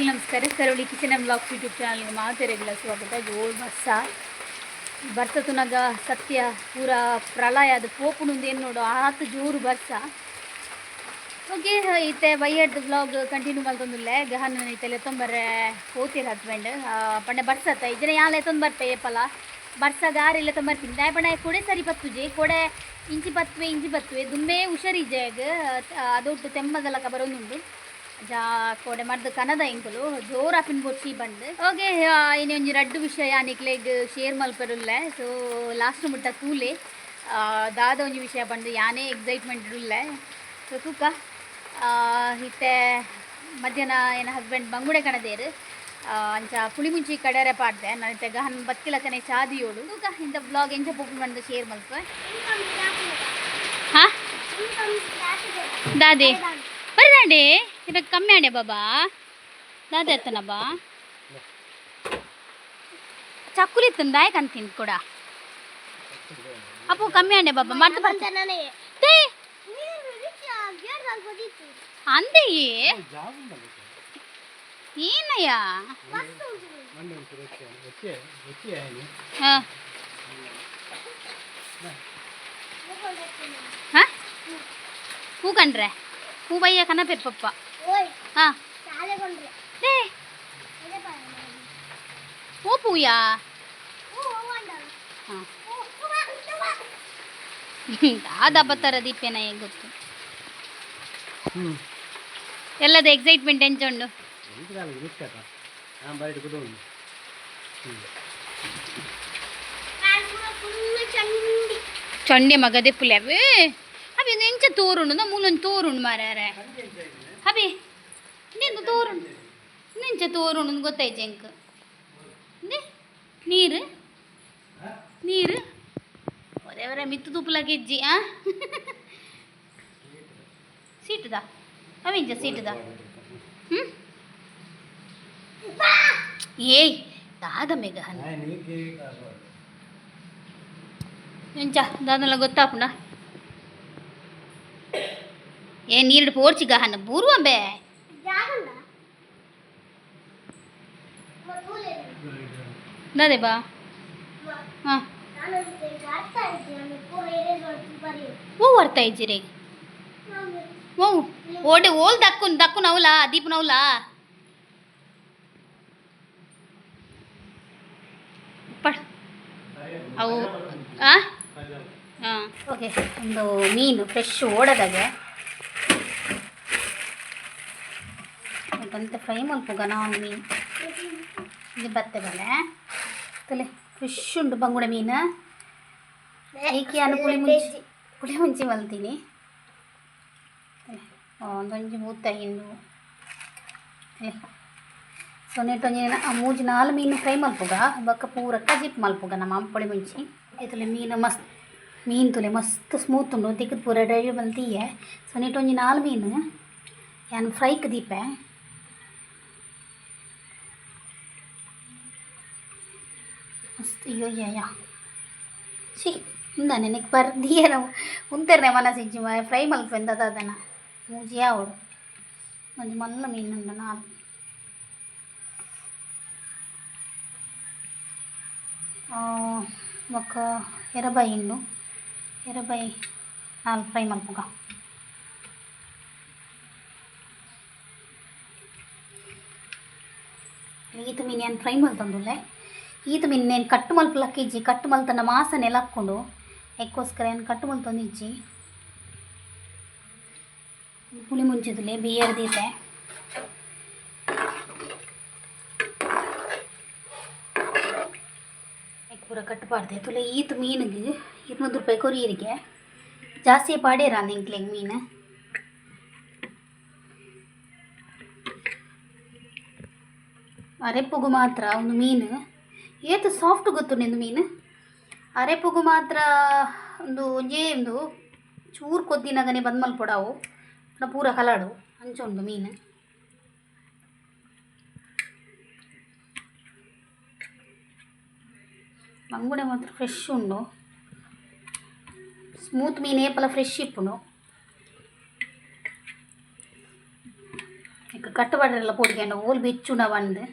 ನಮಸ್ಕಾರ. Karoli kitchen and blogs YouTube ಚಾನಲ್ಗೆ ಮಾತೆರೆಗಳ ಸ್ವಾಗತ. ಜೋಳ್ ಬಸ್ಸ. ಬರ್ತತುನಗ ಸತ್ಯ ಪೂರ ಪ್ರಳಯ. ಅದು ಪೋಪುನುಂದು ಏನು ನೋಡು, ಆತು ಜೋರು ಬರ್ಸ ಓಕೆ ಇತ್ತೆ ಬೈಯಡ್ದು ಬ್ಲಾಗ್ ಕಂಟಿನ್ಯೂ ಮಾಡ್ತೊಂದುಲ್ಲೆ ಗಹನ ಇತ್ತಲ್ಲಿ ಎತ್ತೊಂಬರ ಹೋತಿರ ಹಸ್ಬೆಂಡ್ ಪಂಡೆ ಬರ್ಸತ್ತ. ಇಜನ ಯಾಲ ಎತ್ತೊಂದು ಬರ್ಪೆ ಏಪಲ? ಬರ್ಸ ಗಾರಿ ಎಲ್ಲ ತೊಂಬರ್ತೀನಿ ದಾಯ ಪಂಡ ಕೊಡೆ ಸರಿ ಪತ್ತುಜೆ ಕೊಡೆ ಇಂಚಿ ಬತ್ತುವೆ ಇಂಚಿ ಬತ್ತುವೆ ದುಂಬೆ ಹುಷಾರಿಜೆಗ್. ಅದೊಟ್ಟು ತೆಮ್ಮದಲ್ಲ ಬರೋನುಂಡು ಕೋಡೆ ಮರ್ದು ಕನದ ಇಂಕುಲು ಜೋರ ಅಪಿನ್ ಬೊಚ್ಚಿ ಬಂದು ಓಕೆ ಒಂಜಿ ರಡ್ಡು ವಿಷಯ ನಿಕ್ಲೆಗ್ ಶೇರ್ ಮಲ್ಪರುಲ್ಲ. ಸೊ ಲಾಸ್ಟ್ ಮುಟ್ಟ ಕೂಲೆ ದಾದ ಒಂಜಿ ವಿಷಯ ಬಂದು ಯಾನೇ ಎಕ್ಸೈಟ್ಮೆಂಟ್ ಇರುಲ್ಲ. ಸೊ ತೂಕ ಇತ್ತೆ ಮಧ್ಯಾಹ್ನ ಏನ ಹಸ್ಬೆಂಡ್ ಬಂಗುಡೆ ಕಣದೇರು ಅಂಚ ಪುಳಿಮುಂಚಿ ಕಡೆರೆ ಪಾಡ್ದೆ. ನಾನು ಇತ್ತೆ ಗಹನ್ ಬತ್ತಿಲಕನೆ ಚಾದಿಯೋಡು ತೂಕ ಇಂಥ ಬ್ಲಾಗ್ ಎಂಚ ಪೋಪು ಬಂದು ಶೇರ್ ಮಲ್ಪ ಹಾ? ದಾದೆ. ಬರ್ದಾಂಡೆ ಇವಾಗ ಕಮ್ಮಿ ಆಡೆ ಬಾಬಾ ದಾದೆ ಎತ್ತನ ಬಾ ಚಕ್ಕುಲಿ ತಂದಾಯ ಕಂತೀನಿ ಕೂಡ ಅಪ್ಪು ಕಮ್ಮಿ ಆಡೆ ಬಾಬಾ ಮಾಡ್ತಾ ಬರ್ತಾನೆ ಅಂದೆ ಏನಯ್ಯ ಹಾಂ ಹಾಂ ಹೂ ಕಂಡ್ರೆ ಹೂ ಬಯ್ಯ ಕನಪೇರ್ ಪಪ್ಪ ಹಾಂ ಏ ಹೂ ಪೂಯಾ ಹಾಂ ಆದ ಬತ್ತರ ದೀಪೇನ ಹೇಗೆ ಗೊತ್ತು ಎಲ್ಲದ ಎಕ್ಸೈಟ್ಮೆಂಟ್ ಎಂಚುಂಡು ಚಂಡೆ ಮಗದೆ ಪುಲ್ಯವೆ ಎಂಚ ತೋರುಂಡು ಮೂಲೊಂದು ತೋರುಂಡು ಮಾರ್ಯಾರೆ ಅವಿ ನಿಂದು ತೋರುಂಡು. ನಿಂಚ ತೋರುಂಡು ಗೊತ್ತಾಯ್ತು ಎಂಕ್. ನೀರು? ನೀರು? ಒರೆವರ ಮಿತ್ತು ತುಪ್ಪಲ ಗೆಜ್ಜಿ ಆ? ಸೀಟದ? ಅವಿಂಚ ಸೀಟದ? ಹ್ಞೂ ಏಯ್ ದಾದ ಮೇಘ ಎಂಚ ದಾದಲ್ಲ ಗೊತ್ತಾಪುಂಡ ಏ ನೀರು ಪೋರ್ಚಿ ಗಹನ ಬೂರುವಂಬೆ ದಾದೆ ಬಾ. ಹಾಂ. ಓ ಬರ್ತಾ ಇದ್ದೀರಿ ಓ ಓಡೆ ಓಲ್ ದಕ್ಕುನ್ ದಕ್ಕು ನವಲ ದೀಪ ನವಲ ಪಡ್ ಅವು ಆ? ಹಾಂ. ಓಕೆ ಒಂದು ಮೀನು ಫ್ರೆಶ್ ಓಡದಾಗೆ. ಬಂತೆ ಫ್ರೈ ಮಲ್ಪುಗನ ಮೀನು. ಇದು ಬತ್ತೆ ಬಲೆ. ತಲೆ ಫ್ರೆಶ್ ಉಂಟು ಬಂಗುಡೆ ಮೀನು. ಏಕೆ ನಾನು ಪುಳಿ ಮುಂಚಿ ಪುಳಿ ಮುಂಚಿ ಮಲ್ತೀನಿ. ಒಂದೊಂಜಿ ಮೂತ್ತ ಹಿಂಡು ಸೊನ್ನೆಟೊಂಜಿ ಮೂಜಿ ನಾಲ್ ಮೀನು ಫ್ರೈ ಮಲ್ಪುಗ. ಬಕ್ಕ ಪೂರಕ್ಕ ಕಜಿಪ್ ಮಲ್ಪುಗ ನಮ್ಮ ಪುಳಿ ಮುಂಚಿ. ಇತಲೆ ಮೀನು ಮಸ್ತ್ ಮೀನು ತುಲೆ ಮಸ್ತ್ ಸ್ಮೂತ್ ಉಂಡು ತಿಕ್ಕದ ಪೂರ ಡ್ರೈ ಬಂತೀಯ ಸೊನ್ನೆಟೊಂಜಿ ನಾಲ್ ಮೀನು. ಯಾನ್ ಫ್ರೈಕ್ ದೀಪೆ. ஐயோ ஏயா சரி இந்த எனக்கு பருத்தியே உந்தர்றேன் செஞ்சு ஃப்ரை மல்க்கு வெந்ததா தானே மூஞ்சியாக ஓடும். கொஞ்சம் நல்ல மீன் உண்டுனா ఒక ఇరవై ఇండు ఇరవై నలభై మలుపుగా ఈత మీని ఫ్రై మల్తుందిలే ಈತ ಮಿನ್ನೇನು ಕಟ್ಟು ಮಲ್ಪಲಕ್ಕಿಜ್ಜಿ ಕಟ್ಟು ಮಲ್ತನ ಮಾಸನೆ ಹಾಕ್ಕೊಂಡು ಎಕ್ಕೋಸ್ಕರ ಏನು ಕಟ್ಟು ಮಲ್ತೊಂದಿಜ್ಜಿ ಪುಳಿ ಮುಂಚಿದಲ್ಲಿ ಬಿಯರ್ ದೀತೆ ಪೂರ ಕಟ್ಟಬಾರ್ದೆ, ತುಲೆ ಈತ ಮೀನಿಗೆ ಇರುವೊಂದು ರೂಪಾಯಿ ಕೊರಿಯರಿಗೆ ಜಾಸ್ತಿ ಪಾಡೇರ ಮೀನ್? ಮೀನು ಅರೆಪ್ಪಗು ಮಾತ್ರ, ಒಂದು ಮೀನು. ಏತು ಸಾಫ್ಟ್ ಗೊತ್ತು ನಿಂದು ಮೀನು? ಅರೆಪ್ಪುಗು ಮಾತ್ರ ಒಂದು ಒಂಜೇ ಒಂದು ಚೂರು ಕೊದ್ದಿನಾಗನೆ ಬಂದ್ ಮಲ್ಪೊಡಾವು ಪುನಃ ಪೂರ ಕಲಾಡು ಅಂಚ ಉಂಡು ಮೀನು. ಮಂಗುಡೆ ಮಾತ್ರ ಫ್ರೆಶ್ ಉಂಡು. ಸ್ಮೂತ್ ಮೀನು ಏಪಲ ಫ್ರೆಶ್ ಇಪ್ಪುಂಡು. ಇಕ್ಕ ಕಟ್ಟುಬಾಡ್ರೆಲ್ಲ ಪೋಡಿಕೊಂಡು ಓಲ್ ಬೆಚ್ಚುಂಡ ಬಂದು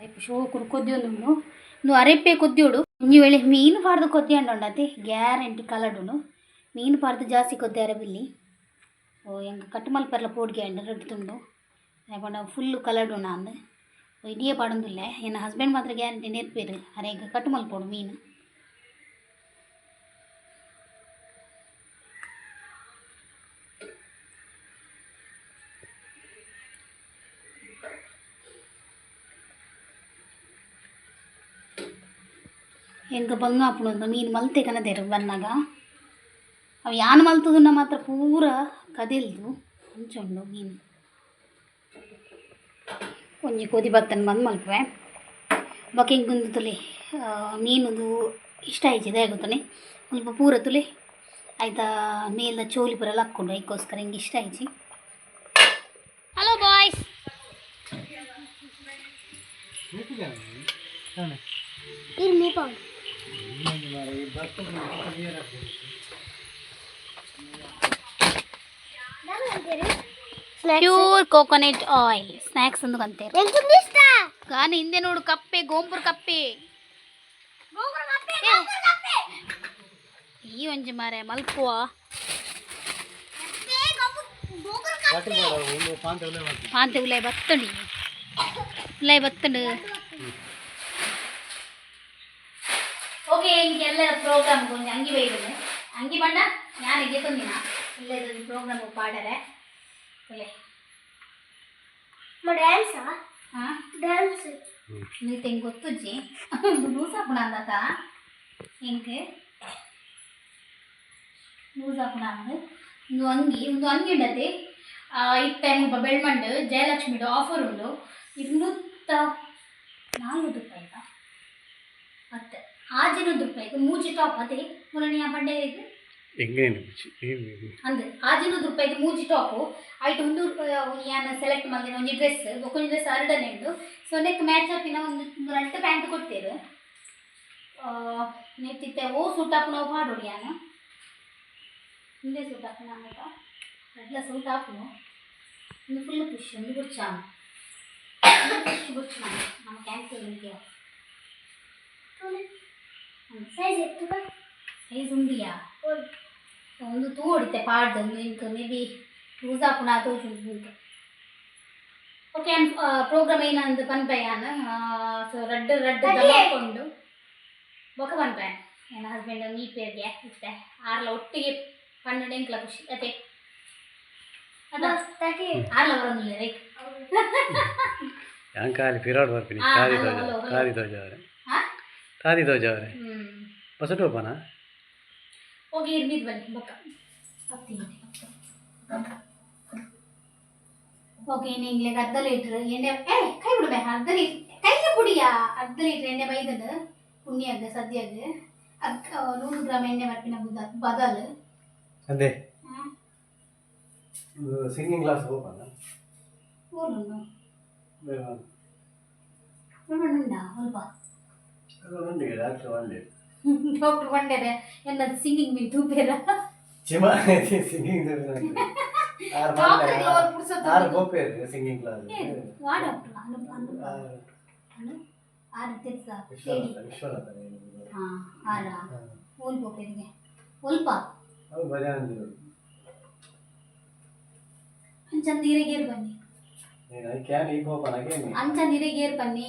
ಅರೆಪಿ ಶೋ ಕುರ್ಕೊದ್ದಿಯೊಂದುಂಡು ಇಂದು ಅರೆಪೆ ಕೊದ್ದಿಯೋಡು ಒಂಜಿ ವೇಳೆ ಮೀನು ಪಾಡ್ದು ಕೊತ್ತಿಯಂಡೊಂಡತೆ ಗ್ಯಾರಂಟಿ ಕಲಡುನು ಮೀನು ಪಾಡ್ದು ಜಾಸ್ತಿ ಕೊದ್ದೆ ಅರೆಬಿಲ್ಲಿ ಓ ಎಂಗೆ ಕಟ್ಟುಮಲ್ಪೆರ್ಲ போடுகே ಅಂಡ್ எடுத்துண்டு ಪಂಡ ಫುಲ್ಲು ಕಲಡು ನಾನು இடியே படந்துல்ல என் ஹஸ்பண்ட் மாத்திரம் கேரண்டி நேர்பேர் அரே கட்டுமல் போடும் மீன் ಮೀನು ಬಂಗ ಅಂತ ಮೀನು ಮಲ್ತೆ ಕನದೇರು ಬಂದಾಗ. ಅವು ಯಾನ್ ಮಲ್ತದನ್ನ ಮಾತ್ರ ಪೂರ ಕದಿಲ್ದು. ಹಂಚುಂಡು ಮೀನು. ಒಂಜಿ ಕೋದಿ ಬತ್ತನ್ ಬಂದು ಮಲ್ಪೆ ಬೊಕ್ಕೆ ಹಿಂಗೆ ಒಂದು ತುಲೆ ಮೀನುದು ಇಷ್ಟ ಆಯ್ತಿದೆ ಆಗುತ್ತಾನೆ ಸ್ವಲ್ಪ ಪೂರ ತುಲೆ ಆಯ್ತಾ ಮೇಲ್ದ ಚೋಲಿ ಪೂರ ಎಲ್ಲ ಹಾಕ್ಕೊಂಡು ಅದಕ್ಕೋಸ್ಕರ ಹಿಂಗೆ ಇಷ್ಟ ಆಯ್ತು. Hello boys ಇಲ್ಲಿ ಮೀಪೌಂಡ್ ಪ್ಯೂರ್ ಕೋಕೋನಟ್ ಆಯಿಲ್ ಸ್ನ್ಯಾಕ್ಸ್ ಅಂತ ಅಂತಾರೆ కానీ ಹಿಂದೆ ನೋಡು ಕಪ್ಪೆ ಗೋಂಪುರ ಕಪ್ಪೆ ಈ ಒಂಜಿ ಮಾರೆ ಮಲ್ಪುವ ಪಾಂತೆ ಉಲಾಯ್ ಬತ್ತಂಡಿ ಉಲಾಯ್ ಬತ್ತಂಡು ಇಂಗೆಲ್ಲ ಪ್ರೋಗ್ರಾಮ್ ಒಂದು ಅಂಗಿ ಬೈದಿದೆ ಅಂಗಿ ಬಣ್ಣ ನಾನು ಇದೇ ತಂದಿನ ಇಲ್ಲೇ ಇದೊಂದು ಪ್ರೋಗ್ರಾಮ್ ಪಾಡರೆ ಇಲ್ಲೇ ಡ್ಯಾನ್ಸ್ ಡ್ಯಾನ್ಸ್ ನೀತು ಹೆಂಗೆ ಗೊತ್ತುಜ್ಜಿ ಲೂಸ್ ಹಾಕೋಣ ಅಂದಾತ ಹೆಂಗೆ ಲೂಸ್ ಹಾಕೋಣ ಅಂದು ಒಂದು ಅಂಗಿ ಒಂದು ಅಂಗಿ ಉಂಡತಿ ಇತ್ತ ಹೆಂಗೆ ಬೆಳ್ಮಂಡು ಜಯಲಕ್ಷ್ಮಿಡು ಆಫರ್ ಉಂಡು ಇನ್ನೂತ್ತ ನಾಲ್ಕು ರೂಪಾಯಿ ಆಯ್ತಾ ಮತ್ತೆ ಆಜಿನದುರ್ಪೈಕ್ ಮೂಜಿ ಟಾಪ್ ಅದೇ ಮುರಣಿಯ ಪಡ್ಡೆ ಎಂಗೇನು ಅಂದ್ರೆ ಐತೆ ಮೂಜಿ ಟಾಪು ಐಟ್ ಒಂದು ಯಾನ ಸೆಲೆಕ್ಟ್ ಮಾಡಿದ ಒಂದು ಡ್ರೆಸ್ ಒಕ್ಕೊಂದು ಡ್ರೆಸ್ ಅರ್ಡನ್ ಉಂಡು. ಸೊ ನೆಕ್ ಮ್ಯಾಚ್ ಅಪ್ಪಿನ ಒಂದು ರಟ್ ಪ್ಯಾಂಟ್ ಕೊಡ್ತೇವೆ ನೆತ್ತಿತ್ತೆ ಓ ಸೂಟಾಪ್ ನಾವು ಮಾಡೋಣ ಯಾನ? ಹಿಂದೆ ಸೂಟಾಪ್ ನಮ್ಮ ಅಡ್ಲ ಸೂಟಾಪ್ ಒಂದು ಫುಲ್ ಖುಷಿ ಒಂದು ಗುಚ್ಚಾಮ ಗುಚ್ಚಾಮ ನಮ್ಮ ಕ್ಯಾಂಪ್ ಸೈಜ್ ಎತ್ತುಗ ಸೈಜ್ ಉಂಡಿಯಾ ಒಂದು ತೂ ಹೊಡಿತೆ ಪಾಡ್ದು ನಿನ್ಗೆ ಮೇ ಬಿ ಯೂಸ್ ಹಾಕೋಣ ತೋಚು ಓಕೆ ಆ್ಯಂಡ್ ಪ್ರೋಗ್ರಾಮ್ ಏನಂದು? ಪನ್ಪಯ್ಯಾನ ಸೊ ರಡ್ಡು ರಡ್ಡು ಹಾಕೊಂಡು ಬೊಕ ಪನ್ಪಯ್ಯ ನನ್ನ ಹಸ್ಬೆಂಡ್ ನೀ ಪೇರ್ಗೆ ಇಷ್ಟೆ ಆರ್ಲ ಒಟ್ಟಿಗೆ ಪನ್ನೆರಡು ಎಂಕ್ಲ ಖುಷಿ. ಅದೇ. ಆರ್ಲ ಬರೋದಿಲ್ಲ ರೈಟ್. ಕಾಲಿ ಪಿರಾಡ್ ಬರ್ತೀನಿ. ಕಾದಿ ಧ್ವಜ. ಅವರೇ. ಕಾದಿ ಧ್ವಜ ಅವರೇ. ಪಸಟ್ ಹೋಗೋಣ ಹೋಗಿ ಇರ್ಬಿದ್ ಬನ್ನಿ ಬಕ್ಕ. ಓಕೆ ನೀಗ್ಲೇ ಅರ್ಧ ಲೀಟ್ರ್ ಎಣ್ಣೆ ಏ ಕೈ ಬಿಡ್ಬೇ ಅರ್ಧ ಲೀಟ್ರ್ ಕೈಗೆ ಕುಡಿಯ? ಅರ್ಧ ಲೀಟ್ರ್ ಎಣ್ಣೆ ಬೈದದ ಪುಣ್ಯಾಗ ಸದ್ಯಾಗ. ಅದಕ್ಕೆ ನೂರು ಗ್ರಾಮ್ ಎಣ್ಣೆ ಬರ್ತೀನ ಬದಲ್. ಅದೇ. ಸಿಂಗಿಂಗ್ ಕ್ಲಾಸ್ ಡಾಕ್ಟರ್ ಬಂಡರೆ ಎನ್ನದು ಸಿಂಗಿಂಗ್ ಬಿಲ್ ತೂಪೇರ ಚಿಮ ಸಿಂಗಿಂಗ್ ಆರು ಡಾಕ್ಟರ್ ಮಂದಿ ಅವ್ರು ಪುರ್ಸೊತ್ತು ಆರು ಗೋಪೇರು ಸಿಂಗಿಂಗ್ ಕ್ಲಾಸ್ ವಾ ಡಾಕ್ಟರ್ ಅನು ಅನು ಅನು ಆರು ತೆಗ್ಸ ಹೇಳಿ ವಿಶ್ವನಾಥ ವಿಶ್ವನಾಥ ಹಾಂ ಆರ ಓಲ್ಪ ಪೇರಿಗೆ ಒಲ್ಪ ಅವ್ರು ಭಜನೆ ಅಂಚನ್ ನೀರಿಗೇರು ಬನ್ನಿ ನೀನು ಕ್ಯಾನ್ ಈಗ ಹೋಗೋಣ ಹಾಗೇನೆ ಅಂಚನ್ ನೀರಿಗೇರು ಬನ್ನಿ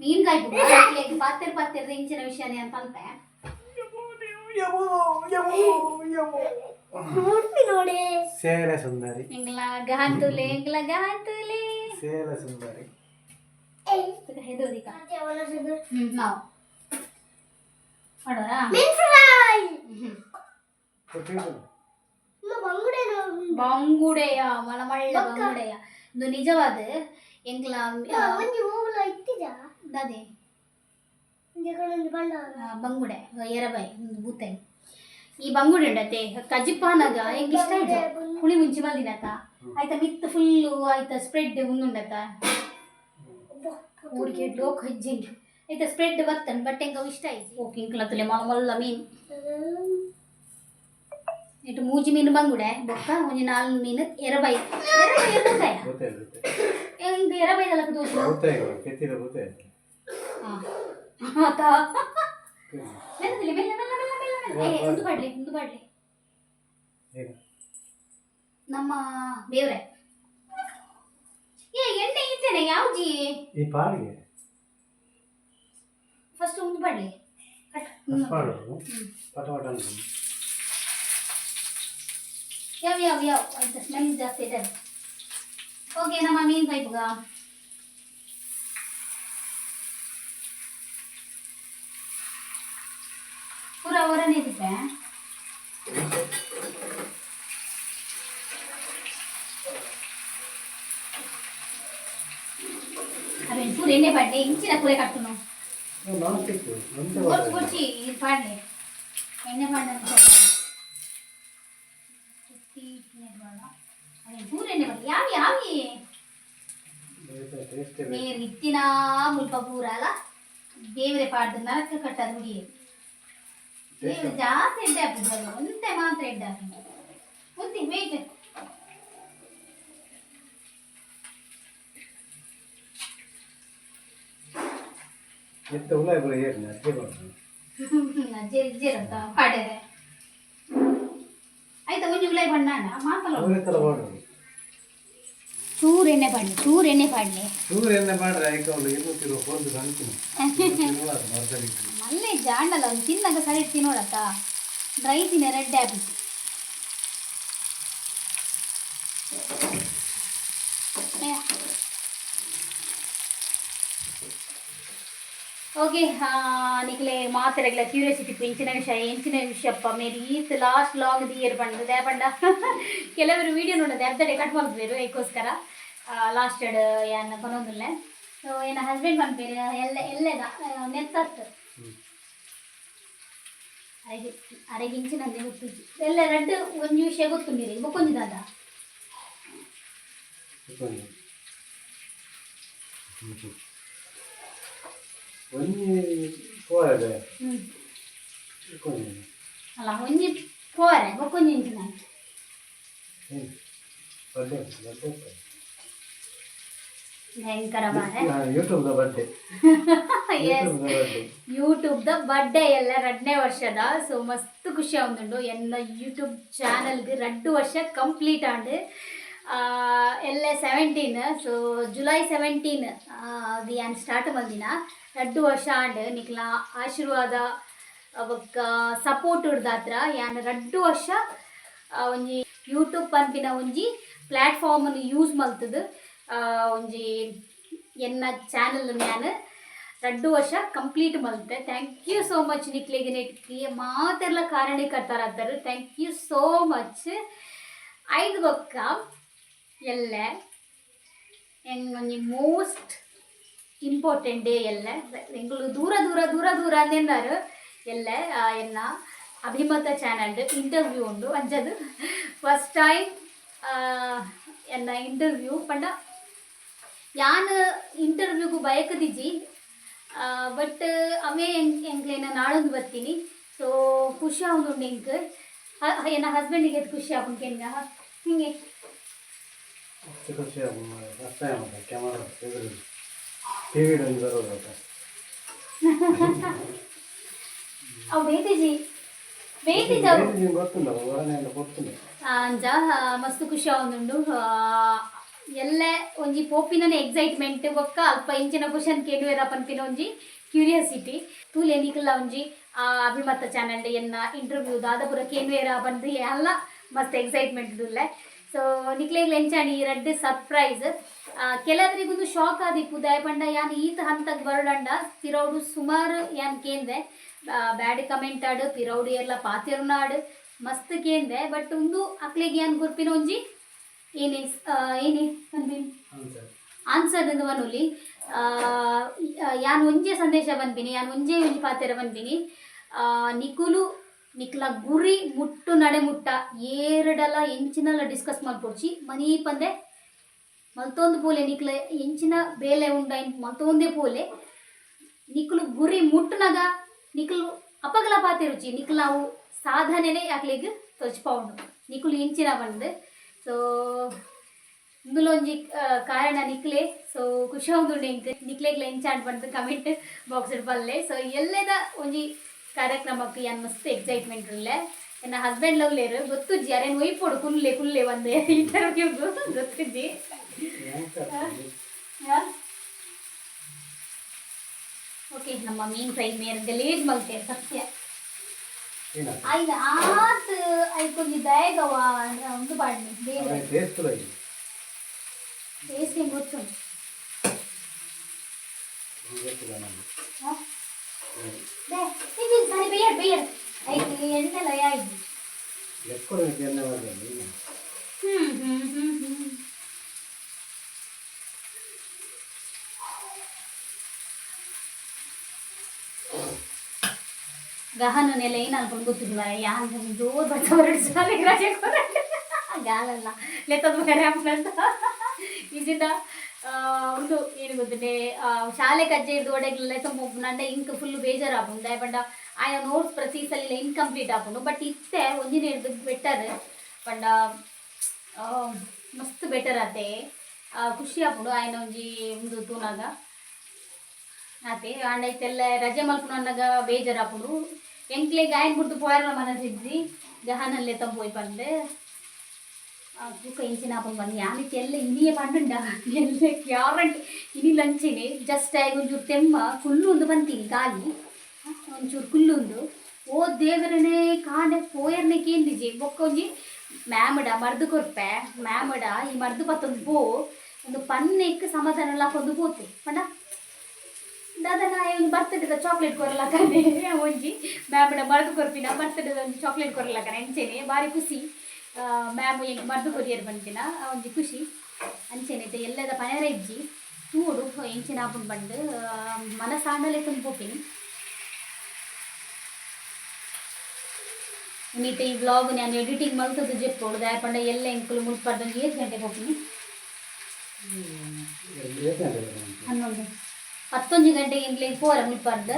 ಮೀನು ಕಾಯ್ತು ಪಾತ್ರೆ ಪಾತ್ರೆ ಇಂಚಿನ ವಿಷಯನೇ ಅಂತ ಅನ್ಪೆ ನೋಡ್ತಿ ನೋಡಿ ಸೇರೆ ಸುಂದರಿ ಎಂಗ್ಲ ಗಹಂತುಲೆ ಎಂಗ್ಲ ಗಹಂತುಲೆ ಸೇರೆ ಸುಂದರಿ ಹೆದೋದಿಕ ಮತ್ತೆ ಅವಳ ಜೊತೆ ಹ್ಮ್ ನಾವು ಮಾಡೋರಾ ಮೀನ್ ಫ್ರೈ ಹ್ಮ್ ಇನ್ನು ಬಂಗುಡೆನು ಬಂಗುಡೆಯ ಮಳಮಳ್ಳ ಬಂಗುಡೆಯ ಇದು ನಿಜವಾದ ಎಂಗ್ಲ ಆ, ಒಂಜಿ ಹೂವುಲ ಇತ್ತಿದ ಅದೇ. ಒಂಜಿ ಕಣೊಂದು ಬಂಡ ಆ, ಬಂಗುಡೆ ಎರಬೈ ಒಂದು ಬೂತೆ ಈ ಬಂಗುಡೆ ಉಂಡತೆ ಕಜಿಪಾನಾಗ ಹೆಂಗ್ ಇಷ್ಟ ಇದೆ ಹುಳಿ ಮುಂಚಿ ಬಂದಿನತ ಆಯ್ತಾ ಮಿತ್ ಫುಲ್ಲು ಆಯ್ತಾ ಸ್ಪ್ರೆಡ್ ಮುಂದುಂಡತ ಊರಿಗೆ ಲೋಕ್ ಹೆಜ್ಜೆ ಆಯ್ತಾ ಸ್ಪ್ರೆಡ್ ಬರ್ತನ್ ಬಟ್ ಹೆಂಗ ಇಷ್ಟ ಆಯ್ತು? ಓಕೆ ಇಂಕ್ಲತ್ತಲೆ ಮಲ ಮಲ್ಲ ಮೀನು. ಇಟ್ಟು ಮೂಜಿ ಮೀನು ಬಂಗುಡೆ ಬೊಕ್ಕ ಒಂಜಿ ನಾಲ್ ಮೀನು ಎರಬೈ ಎರಬೈ ಎರಬೈ ಗೊತ್ತಾಯ್ತು ಹಿಂಗ ಎರಬೈ ಎಲ್ಲ ದೋಷ ಮೆಲ್ಲದಿಲ್ಲ ಮೆಲ್ಲ ಮೆಲ್ಲ ಮೆಲ್ಲ ಮೆಲ್ಲ ಮೆಲ್ಲ ಏ, ಮುಂದು ಬಾಡ್ಲಿ ಮುಂದು ಬಾಡ್ಲಿ ನಮ್ಮ ಬೇವ್ರೆ. ಏ ಎಣ್ಣೆ ಇದ್ದೇನೆ ಯಾವ್ಜಿ? ಈ ಪಾಡಿಗೆ. ಫಸ್ಟ್ ಒಂದು ಬಾಡ್ಲಿ ಯಾವ ಯಾವ ಯಾವ? ಆಯ್ತು ಸ್ಮೆಲ್ ಜಾಸ್ತಿ ಇದೆ. ಓಕೆ ನಮ್ಮ ಮೀನು ಪೈಪುಗ? ಪೂರ ಹೊರನೇ ಇದ್ದಿತ್ತೆ ಅದೇ ಪೂರ ಎಣ್ಣೆ ಪಾಡ್ಲಿ ಇಂಚಿನ ಪೂರೆ ಕಟ್ಟು ನಾವು ನಾನು ಸಿಕ್ಕು ಅಂತ ಗೊತ್ತು ಗೊಚ್ಚಿ ಇದು ಪಾಡ್ಲಿ ಎಣ್ಣೆ ಪಾಡ್ಲಿ ಅಂತ ಅದೇ ಪೂರ ಎಣ್ಣೆ ಪಾಡ್ಲಿ ಯಾವ ಯಾವಿ ಟೇಸ್ಟ್ ನೀರು ಇತ್ತಿನ ಮುಲ್ಪ ಪೂರ ಅಲ್ಲ ದೇವರೇ ಪಾಡ್ದು ನರಕ ಕಟ್ಟದ ಹುಡಿ ದೇವ್ರು ಜಾಸ್ತಿ ಎಡ್ಡೆ ಹಾಕಿದ್ರಲ್ಲ ಒಂದೇ ಮಾತ್ರ ಎಡ್ಡೆ ಹಾಕಿದ್ದು ಮುತ್ತಿ ವೇಟ್ ಎತ್ತ ಉಲಾಯಿ ಬರೋ ಏರ್ನ ಅಜ್ಜೆ ಬರೋದು ಅಜ್ಜೆ ಇಜ್ಜೆ ಅಂತ ಪಾಡ್ಯದೆ ಆಯ್ತಾ ಒಂಜಿ ಉಲಾಯಿ ಬಣ್ಣ ಮಾತಲ್ಲ. ಅವರೇ ಥರ ಮಾಡೋದು? ಚೂರು ಎಣ್ಣೆ ಪಾಡ್ಲಿ ಚೂರು ಎಣ್ಣೆ ಪಾಡ್ಲಿ ಚೂರು ಎಣ್ಣೆ ಮಾಡ್ರೆ ಆಯ್ಕೆ ಅವಳು ಇನ್ನೂತ್ತಿರುವ ಒಂದು ಕಂತೀನಿ ಮರದಲ್ಲಿ. ಮಲ್ಲೆ ಜಾಂಡಲ್ಲ ಒಂದು ತಿನ್ನಾಗ ಸರಿ ತಿನ್ನೋಳತ್ತ ಡ್ರೈ ತಿನ್ನ ರೆಡ್ ಆ್ಯಪಲ್ ಓಕೆ ನಿಕ್ಲೆ ಮಾತೆರೆಗ್ಲ ಕ್ಯೂರಿಯಾಸಿಟಿ ಇಂಚಿನ ವಿಷಯ ಎಂಚಿನ ವಿಷಯಪ್ಪ ಮೇರಿ ಲಾಸ್ಟ್ ಲಾಂಗ್ ದಿ ಇಯರ್ ಬಂದು ದೇ ಬಂಡ ಕೆಲವರು ವಿಡಿಯೋ ನೋಡೋದು. ಅರ್ಧಡೆ ಕಟ್ ಮಾಡಿದ್ರು ಏಕೋಸ್ಕರ ಲಾಸ್ಟ್ ಏನ ಕೊನೊಂದಿಲ್ಲ ಸೊ ಏನ ಹಸ್ಬೆಂಡ್ ಬಂದ್ಬೇರೆ ಎಲ್ಲ ಎಲ್ಲೆದ ನೆತ್ತತ್ತು ಅರೆಗೆ ಅರೆಗೆ ಇಂಚಿನಂದೆ ಗೊತ್ತಿದ್ದು ಎಲ್ಲ ರೆಡ್ ಒಂದು ವಿಷಯ ಗೊತ್ತುಂಡಿರಿ ಬೊಕ್ಕೊಂದಿದಾದ ಒಂಜಿ ಹೋದೆ ಹ್ಞೂ ಕೊಂಜಿ ಅಲ್ಲ ಒಂಜಿ ಪೋರೆ ಬೊಕ್ಕೊಂದಿ ಇಂಚಿನ ಏನು 나 ಬರ್ಡೇ ಭಯಂಕರ ಬಾರೆ ಯೂಟ್ಯೂಬ್ದ ಬರ್ಡೇ ಎಸ್ ಯೂಟ್ಯೂಬ್ದ ಬರ್ಡೇ ಎಲ್ಲ ಎರಡನೇ ವರ್ಷದ ಸೊ ಮಸ್ತ್ ಖುಷಿ ಆಗುಂಡು ಎಲ್ಲ ಯೂಟ್ಯೂಬ್ ಚಾನಲ್ಗೆ ಎರಡು ವರ್ಷ ಕಂಪ್ಲೀಟ್ ಆಂಡು. ಎಲ್ಲ ಸೆವೆಂಟೀನ್ ಸೊ ಜುಲೈ ಸೆವೆಂಟೀನ್ ಅದು ಏನು ಸ್ಟಾರ್ಟ್ ಬಂದಿನ. ಎರಡು ವರ್ಷ ಆಂಡ್ ನಿಕ್ಲ ಆಶೀರ್ವಾದ, ಅವಕ್ಕ ಸಪೋರ್ಟ್ ಹಿಡ್ದಾತ್ರ ಯಾನ್ ರಡ್ಡು ವರ್ಷ ಒಂಜಿ ಯೂಟ್ಯೂಬ್ ಪನ್ಪಿನ ಒಂಜಿ ಪ್ಲ್ಯಾಟ್ಫಾರ್ಮನ್ನು ಯೂಸ್ ಮಲ್ತದು. ಒಂಜಿ ಎನ್ನ ಚಾನಲ್ ನಾನು ರಡ್ಡು ವರ್ಷ ಕಂಪ್ಲೀಟ್ ಮಲ್ತೆ. ಥ್ಯಾಂಕ್ ಯು ಸೋ ಮಚ್ ನಿಕ್ಲಿಗೆ ನೆಟ್ಟಿ ಮಾತೆಲ್ಲ ಕಾರಣೀಕರ್ತಾರ ಥ್ಯಾಂಕ್ ಯು ಸೋ ಮಚ್ ಐದು ಬೊಕ್ಕ ಎಲ್ಲ? ಹೆಂಗೆ ಮೋಸ್ಟ್ ಇಂಪಾರ್ಟೆಂಟ್ ಡೇ ಎಲ್ಲ. ಬೆಂಗಳೂರು ದೂರ ದೂರ ದೂರ ದೂರ ನಿನ್ನರು ಎಲ್ಲ ಎನ್ನ ಅಭಿಮತ ಚಾನಲ್ ಇಂಟರ್ವ್ಯೂ ಉಂಡು ಅಂಜದು ಫಸ್ಟ್ ಟೈಮ್ ಎಲ್ಲ ಇಂಟರ್ವ್ಯೂ ಪಂಡ ಯಾನ್ ಇಂಟರ್ವ್ಯೂಗೂ ಬಯಕದಿಜ್ಜಿ. ಬಟ್ ಅವೇ ಹೆಂಗ್ಲೇನ ನಾಳೊಂದು ಬರ್ತೀನಿ. ಸೊ ಖುಷಿ ಆಗುಂಡು ಎಂಕ್ ಎನ್ನ ಹಸ್ಬೆಂಡಿಗೆ ಖುಷಿ ಆಗುಂಡು ಹೆಂಗ. ಹಿಂಗೆ ಖುಷಿ ಫಸ್ಟ್ ಟೈಮ್ ಕ್ಯಾಮರಾ ಎದುರು ಟಿ ವಿದಲ್ಲಿ ಬರೋದು ಅಂತ. ಅವು ಬೇತಿಜಿ ಬೇಟಿ ಜಾವು ನಿಮ್ಗೆ ಗೊತ್ತುಂಡ ಹೊರನೆಲ್ಲ ಕೊಡ್ತೀನಿ ಅಂಜ ಮಸ್ತ್ ಖುಷಿ ಆವೊಂದುಂಡು ಎಲ್ಲೆ ಒಂಜಿ ಪೋಪಿನ ಎಕ್ಸೈಟ್ಮೆಂಟ್ ಬೊಕ್ಕ ಅಲ್ಪ ಇಂಚಿನ ಕ್ವಶನ್ ಕೇಳುವೆರ ಪನ್ಪಿನ ಒಂಜಿ ಕ್ಯೂರಿಯಾಸಿಟಿ ತೂಲೆ ನಿಕ್ಲ ಒಂಜಿ ಆ, ಅಭಿಮತ ಚಾನಲ್ ಎನ್ನ ಇಂಟರ್ವ್ಯೂ ದಾದಪುರ ಕೇಳುವೆರ ಬಂದು ಎಲ್ಲ ಮಸ್ತ್ ಎಕ್ಸೈಟ್ಮೆಂಟ್ ದುಲ್ಲೆ. ಸೊ ನಿಕ್ಲೆಗ್ ಎಂಚಾಣಿ ರೆಡ್ ಸರ್ಪ್ರೈಸ್ ಕೆಲವರಿಗೊಂದು ಶಾಕ್ ಆದಿಪ್ಪು ದಯಪಂಡ ಯಾನ್ ಈತ ಹಂತಕ್ಕೆ ಬರಡಂಡ ಪಿರೌಡು ಸುಮಾರು ಯಾನ್ ಕೇಂದೆ ಬ್ಯಾಡ್ ಕಮೆಂಟ್ ಆಡು ಪಿರೌಡು ಎಲ್ಲ ಪಾತಿರ್ನಾಡು ಮಸ್ತ್ ಕೇಂದೆ ಬಟ್ ಒಂದು ಅಕ್ಲೆಗೆ ಯಾನ್ ಗುರ್ಪಿನ ಒಂಜಿ ಏನೇ ಏನೇ? ಅಂದಿನ್ ಆನ್ಸರ್ ಎಂದು ಬನ್ನುಲಿ ಯಾನ್ ಒಂಜೆ ಸಂದೇಶ ಬಂದಿನಿ ಯಾನ್ ಒಂಜೆ ಒಂಜಿ ಪಾತೆರ ಬಂದಿನಿ. ನಿಕುಲು ನಿಕ್ಲ ಗುರಿ ಮುಟ್ಟು ನಡೆ ಮುಟ್ಟ. ಏರಡಲ ಎಂಚಿನಲ್ಲ ಡಿಸ್ಕಸ್ ಮಾಡ್ಕೊಡ್ಚಿ. ಮನಿ ಪಂದೆ ಮಲ್ತೊಂದು ಪೋಲೆ, ನಿಕ್ಲ ಎಂಚಿನ ಬೇಲೆ ಉಂಡ ಮತ್ತೊಂದೇ ಪೋಲೆ. ನಿಕ್ಲು ಗುರಿ ಮುಟ್ಟನಗ ನಿಕ್ಲು ಅಪಗಲ ಪಾತೆ ರುಚಿ. ನಿಕ್ಲು ನಾವು ಸಾಧನೆನೇ ಯಾಕ್ಲಿಗ್ ತೊಚ್ಪೌಂಡು ನಿಕ್ಲು ಎಂಚಿನ ಬಂದು. ಸೊ ಇಂದುಲೊಂಜಿ ಕಾರಣ ನಿಕ್ಲೆ, ಸೊ ಖುಷಿ ಆಗುಂಡು ಇಂಕ್ ನಿಕ್ಲೆಗ್ಲ ಎಂಚಾಂಟ್ ಬಂದು ಕಮೆಂಟ್ ಬಾಕ್ಸ್ ಬಲ್ಲೆ ಸೊ, ಎಲ್ಲೆದ ಒಂಜಿ ಕಾರ್ಯಕ್ರಮಕ್ಕೆ ಯನ್ ಮಸ್ತ್ ಎಕ್ಸೈಟ್ಮೆಂಟ್ ಉಳ್ಳೆ. ನನ್ನ ಹಸ್ಬೆಂಡ್ ಲವ್ಲೇರು ಗೊತ್ತುಜ್ಜಿ ಅರೇನು ಒಯ್ಪೋಡು ಕುಲ್ಲೆ ಕುಲ್ಲೆ ಒಂದೇ ಇಂಟರ್ವ್ಯೂಗು ಗೊತ್ತುಜ್ಜಿ. ಓಕೆ ನಮ್ಮ ಮೀನ್ ಫ್ರೈ ಮೇರ್ ಗಲೀಜ್ ಮಲ್ತೆ ಸತ್ಯ ಏನಾಗ್ತದೆ ಆಯ್ತು ಆತ್ ಐಕೊಂಜಿ ದಯಗವ ಒಂದು ಬಾಡ್ನಿ ಬೇರೆ ಟೇಸ್ಟ್ ಇದೆ ಟೇಸ್ಟ್ ಹೆಂಗ್ ಗೊತ್ತುಂಟು ನಿಮ್ಗೆ ಗೊತ್ತಿಲ್ಲ ನಮ್ಗೆ ಹಾ? ಬೇ, ಇದು ಸರಿ ಬೇಯರ್ ಬೇಯರ್ ಐದು ಎಣ್ಣೆಲ್ಲ ಆಯ್ತು ಎಕ್ಕೊಡ ಎಣ್ಣೆ ಮಾಡಿದ್ರೆ ಹ್ಮ್ ಹ್ಮ್ ಹ್ಮ್ ಹ್ಮ್ ಗಹನ ನೆಲ ಏನು ಅನ್ಕೊಂಡು ಗೊತ್ತಿಲ್ಲ ಯಾನ್ ಜೋರ್ ಬರ್ತಾ ಹೊರಡು ಶಾಲೆಗೆ ರಜೆ ಗಾಲಲ್ಲ ಲೆಕ್ಕದ ಬೇರೆ ಒಂದು ಏನು ಗೊತ್ತಿದೆ ಶಾಲೆ ಕಜ್ಜೆ ಇದ್ದು ಒಡೆಗ್ಲೆಲ್ಲ ನಂಡ ಇಂಕ್ ಫುಲ್ ಬೇಜಾರಾಪುಂಡು ದಯಪಂಡ ಆಯ ನೋಟ್ಸ್ ಪ್ರತಿ ಸಲ ಇನ್ಕಂಪ್ಲೀಟ್ ಆಪುಂಡು ಬಟ್ ಇತ್ತೆ ಒಂದಿನ ಹಿಡ್ದು ಬೆಟರ್ ಪಂಡ ಮಸ್ತ್ ಬೆಟರ್ ಆತೆ. ಖುಷಿ ಆಪುಂಡು ಆಯ್ನ ಒಂಜಿ ಒಂದು ತೂನಾಗ. ಆತೆ, ಆಂಡ ಇತ್ತೆಲ್ಲ ರಜೆ ಮಲ್ಪುನ ಬೇಜಾರ್ ಬೇಜಾರಾಪುಂಡು ಎಂಕ್ಲೆಗ್ ಗಾಯನ್ ಬಿಡ್ತು ಪೋಯರ ಮನಸ್ಸಿದ್ದಿ ತಮ್ಮ ಹೋಯ್ ಬಂದೆ. ತೂಕ ಇಂಚಿನ ಆಪನ್ ಬಂದು ಯಾಕೆ ಎಲ್ಲ ಇನಿಯೇ ಪಂಡುಂಡ ಎಲ್ಲ ಕ್ಯಾರೆಂಟ್ ಇನಿ ಲಂಚಿನಿ. ಜಸ್ಟ್ ಆಗಿ ಒಂಚೂರು ತೆಮ್ಮ ಕುಲ್ಲು ಒಂದು ಬಂತೀನಿ ಗಾಲಿ. ಒಂಚೂರು ಕುಲ್ಲು ಒಂದು. ಓ ದೇವರನೇ ಕಾಂಡೆ ಪೋಯರ್ನೆ ಬೊಕ್ಕ ಒಂಜಿ ಮ್ಯಾಮಡ ಮರ್ದು ಕೊರ್ಪೆ. ಮ್ಯಾಮಡ ಈ ಮರ್ದು ಪತ್ತೊಂದು ಪೋ. ಒಂದು ಪನ್ನೆಕ್ ಸಮಾಧಾನ ಹಾಕೊಂಡು ಪೋತೆ. ಪಂಡ? ದಾದನ ಒಂದು ಬರ್ತಡೇದ ಚಾಕ್ಲೇಟ್ ಕೊರಲಕ್ಕನೆ ಒಂಜಿ ಮ್ಯಾಮಡ ಮರ್ದು ಕೊರ್ಪಿನ ಬರ್ತಡೇದ ಒಂದು ಚಾಕ್ಲೇಟ್ ಕೊರಲಕ್ಕನ ಎಂಚೆನೆ ಭಾರಿ ಖುಷಿ ಮ್ಯಾಮ್ ಎಂಕ್ ಮರ್ದು ಕೊರಿಯರ್ ಬಂದಿನ ಒಂಜಿ ಖುಷಿ ಅಂಚೆನೆ ಎಲ್ಲದ ಪನೆರ ಇಜ್ಜಿ ತೂಡು ಎಂಚಿನ ಆಪುಂಡು ಬಂದು ಮನಸಾಂಡಲೆ ತುಂಬ ಪೋಪಿನಿ ನೀಟ್ ಈ ವ್ಲಾಗ್ ನಾನು ಎಡಿಟಿಂಗ್ ಮಲ್ತದ್ದು ಜೆಪ್ಪೋಡು ದಯಪಂಡ ಎಲ್ಲ ಎಂಕುಲು ಮುಲ್ಪಡ್ದಂಗೆ ಏಳು ಗಂಟೆಗೆ ಹೋಗ್ತೀನಿ ಹನ್ನೊಂದು ಹತ್ತೊಂದು ಗಂಟೆಗೆ ಪೋರ ಮುಲ್ಪಡ್ದು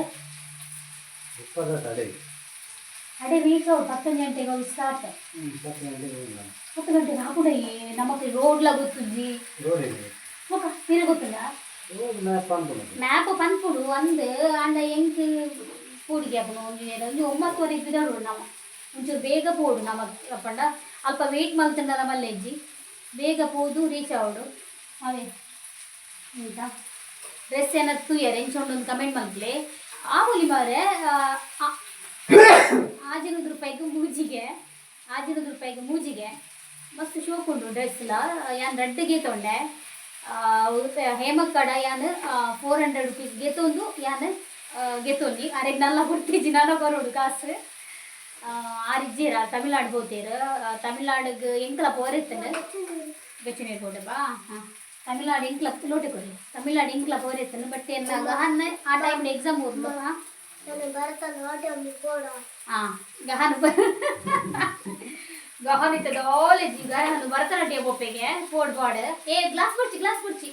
ಅದೇ ವೀಕ್ ಅವ್ರು ಹತ್ತೊಂದು ಗಂಟೆಗೆ ಹೋಗಿ ಸ್ಟಾರ್ಟ್ ಹತ್ತು ಗಂಟೆಗೆ ಹಾಕುಡೆ ನಮಗೆ ರೋಡ್ಲ ರೋಡ್ ಇದೆ ಮುಖ ನೀರು ಗೊತ್ತಿಲ್ಲ ಮ್ಯಾಪ್ ಪನ್ಪುಡು ಅಂದು ಅಂಡ ಎಂಕ್ ಪೂಡಿಗೆ ಹಾಕೋಣ ಒಂದು ಒಂದು ಒಂಬತ್ತುವರೆಗೆ ಬಿಡೋಡು ನಾವು. ಒಂಚೂರು ಬೇಗ ಪೋಡು ನಮಗೆ ಪಂಡ ಅಲ್ಪ ವೆಯ್ಟ್ ಮಲ್ತಂಡಲ್ಲ ಅಜ್ಜಿ ಬೇಗ ಪೋದು ರೀಚ್ ಆಗೋಡು ಅವೇ ಆಯ್ತಾ? ಡ್ರೆಸ್ ಏನಾದ್ರು ಎಂಚೊಂಡು ಒಂದು ಕಮೆಂಟ್ ಮಲ್ಕ್ಲೆ ಆಮೂಲಿ ಮಾರೆ ಆಜಿನದ ರೂಪಾಯಿಗೆ ಮೂಜಿಗೆ ಆಜಿನದ ರೂಪಾಯಿಗೆ ಮೂಜಿಗೆ ಮಸ್ತ್ ಶೋಕ್ ಉಂಡು ಡ್ರೆಸ್ಲ ಯಾನ್ ರೆಡ್ಗೆ ತೊಂಡೆ ಹೇಮಕ್ಕಡ ಯಾನ್ ಫೋರ್ ಹಂಡ್ರೆಡ್ ರುಪೀಸ್ ಗೆತ್ತೊಂದು ಯಾನ್ ಗೆತ್ತೊಂದು ಅರೆಗ್ ನಲ್ಲ ಕೊಡ್ತೀಜಿ ನಾನು ಬರೋಡು ಕಾಸು ಆರಿಜ್ಜೀರ ತಮಿಳ್ನಾಡು ಹೋಗ್ತೀರ. ತಮಿಳ್ನಾಡಿಗೆ ಎಂಕಲ ಪೋರೆತ್ತನ ಬೆಚ್ಚನೆ ಕೊಡೆ ಬಾ. ಹಾಂ. ತಮಿಳ್ನಾಡು ಎಂಕ್ಲ ಲೋಟೆ ಕೊಡಿ ತಮಿಳ್ನಾಡು ಎಂಕ್ಲ ಪೋರೆತ್ತನ ಬಟ್ ಏನಾಗ ಹನ್ನ ಆ ಟೈಮ್ ಎಕ್ಸಾಮ್ ಓದ್ಲು ಹಾಂ ನಾನು ಬರ್ತಾನೆ ಹೊಟ್ಟೆ ಒಂದು ಕೊಡ ಹಾಂ ಗಹನ ಗಹನ ಇತ್ತು ಡಾಲೇಜ್ ಗಹನ ಭರತನಾಟ್ಯ ಬೊಪ್ಪೆಗೆ ಪೋಡ್ ಬಾಡ್ ಏ ಗ್ಲಾಸ್ ಕೊಡ್ಚಿ ಗ್ಲಾಸ್ ಕೊಡ್ಚಿ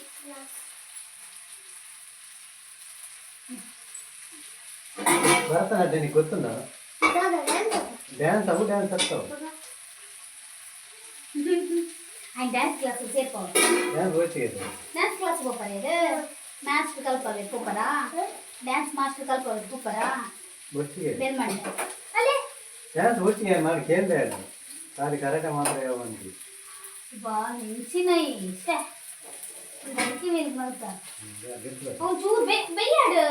ಭರತನಾಟ್ಯ ನಿಂಗೆ ಗೊತ್ತುಂಡ ಡ್ಯಾನ್ಸ್ ಅವು ಡ್ಯಾನ್ಸ್ ಆಗ್ತಾವ ಹಾಗೆ ಡ್ಯಾನ್ಸ್ ಕ್ಲಾಸಿಗೆ ಸೇರ್ಕೋ ಯಾರು ಹೋಯ್ತಿಗೆ ಡ್ಯಾನ್ಸ್ ಕ್ಲಾಸಿಗೆ ಹೋಗ್ತಾರೆ ಇದು ಮ್ಯಾಥ್ಸ್ ಕಲ್ಪಬೇಕು ಹೋಗ್ಬಾರ ಡ್ಯಾನ್ಸ್ ಮಾಸ್ಟರ್ ಕಲ್ಪಬೇಕು ಹೋಗ್ಬಾರ ಬರ್ತಿಗೆ ಬೇರೆ ಮಾಡಿ ಅಲ್ಲೇ ಡ್ಯಾನ್ಸ್ ಹೋಯ್ತಿಗೆ ಮಾಡಿ ಕೇಳಿದೆ ಸಾರಿ ಕರೆಕ್ಟ್ ಮಾತ್ರ ಯಾವ ಅಂತ ಬಾ ನಿಂಚಿನ ಇಷ್ಟೇ ಬೆಂಕಿ ಮೇಲೆ ಮಾಡ್ತ ಅವ್ನು ಚೂರು ಬೆಯ್ಯಾಡು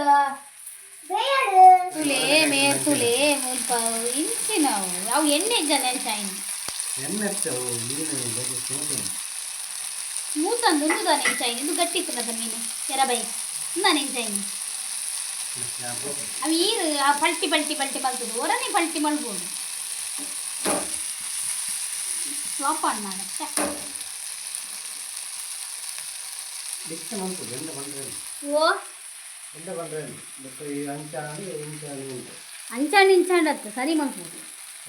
ಬೆಯ್ಯಾಡು ತುಲೆ ಮೇರ್ ತುಲೆ ಮುಲ್ಪ ಇಂಚಿನವು ಅವು ಎಣ್ಣೆ ಜನ ಶಾಯಿನಿ ಎಣ್ಣೆ ನೀನು ಬಗ್ಗೆ ಸ್ಮೂತ್ ಸ್ಮೂತ್ ಅಂದು ಒಂದು ನೆನ್ಸಾಯಿನ್ ಇದು ಗಟ್ಟಿ ಇರ್ತದ ಮೀನು ಎರಬೈ ಇಂದ ನೆನ್ಸಾಯಿನ್ ಅವು ಈರು ಆ ಪಲ್ಟಿ ಪಲ್ಟಿ ಪಲ್ಟಿ ಮಲ್ತದು ಹೊರನೇ ಪಲ್ಟಿ ಮಲ್ಬೋದು ಸ್ವಾಪ್ ಆನ್ ಮಾಡ ಶ್ಯಾ. ಡಿಕ್ಕ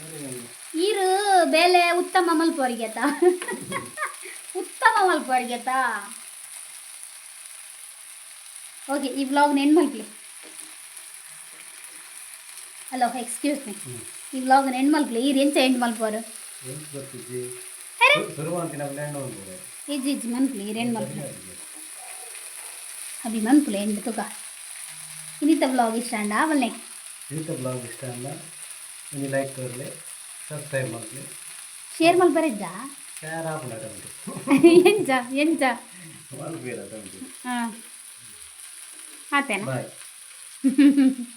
ಮಂತು ಬೆಲೆ ಈರು ಉತ್ತಮ ಮಲ್ಪೋರಿಗೆತ. ಉತ್ತಮ ಮಲ್ಪೋರಿಗೆತ. ಓಕೆ ಈ ವ್ಲಾಗ್ನ ಎಂಡ್ ಮಲ್ಪಿ ಹಲೋ ಎಕ್ಸ್ಕ್ಯೂಸ್ ಮೀ ಈ ವ್ಲಾಗ್ನ ಎಂಡ್ ಮಲ್ಪಲಿ ಈರು ಎಂಚ ಎಂಡ್ ಮಲ್ಪೋರು? ಇಜ್ಜಿ ಇಜ್ಜಿ ಮನ್ಪುಲಿ ಈರು ಎಂಡ್ ಮಲ್ಪಲಿ ಅಭಿ ಮನ್ಪುಲಿ ಎಂಡ್ ತುಗ. ಇನ್ನಿತ ವ್ಲಾಗ್ ಇಷ್ಟ ಅಂಡ ಅವಲ್ನೇ. ಇನ್ನಿತ ಬ್ಲಾಗ್ ಇಷ್ಟ ಅಲ್ಲ ನೀವು ಲೈಕ್ ತೋರಲಿ ಸಬ್ಸ್ಕ್ರೈಬ್ ಮಾಡಲಿ. ಶೇರ್ ಮಲ್ಪರಿದ್ದ ಶೇರ್ ಆಪುಂಡು ಅಟಂಟು ಎಂಜ ಎಂಚ ಮಲ್ಪೀರ ಅಟಂಟು ಹಾಂ. ಆತೇನಾ? ಬಾಯ್